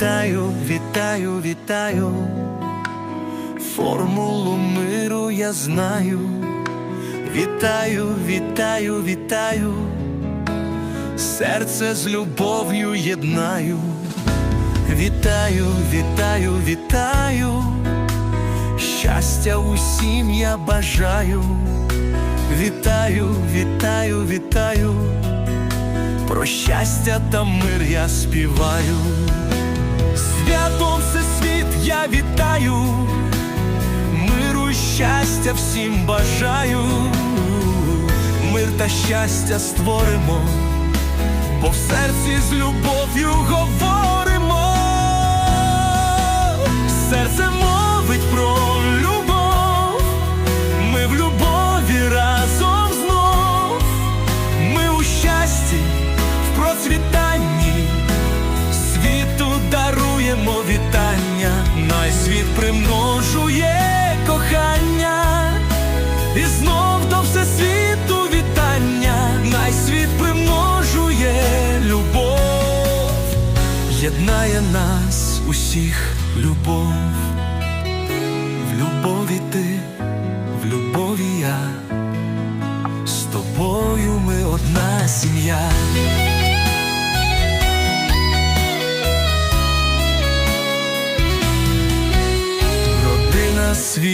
Вітаю, вітаю, вітаю, формулу миру я знаю. Вітаю, вітаю, вітаю, серце з любов'ю єднаю. Вітаю, вітаю, вітаю, щастя усім я бажаю. Вітаю, вітаю, вітаю, про щастя та мир я співаю. Святом всесвіт я вітаю, миру і щастя всім бажаю, мир та щастя створимо, бо в серці з любов'ю говоримо, най світ примножує кохання, і знов до всесвіту вітання, най світ примножує любов, єднає нас усіх любов,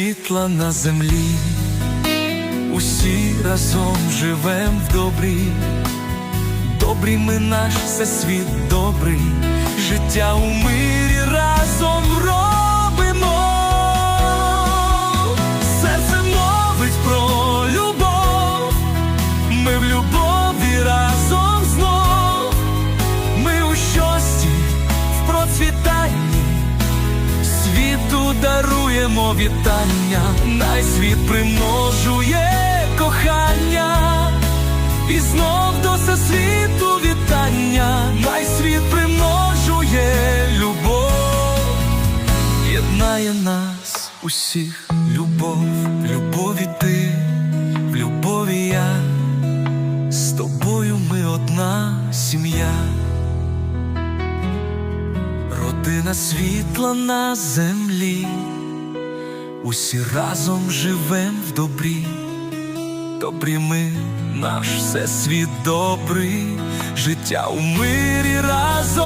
світла на землі, усі разом живем в добрі, добрі ми наш всесвіт добрий, життя у мирі разом даруємо вітання, най світ примножує кохання, і знов до всесвіту вітання, най світ примножує любов, єднає нас усіх любов, любові ти, в любові я, з тобою ми одна сім'я. Родина світла на землі, усі разом живем в добрі, добрі ми, наш всесвіт добрий, життя у мирі разом.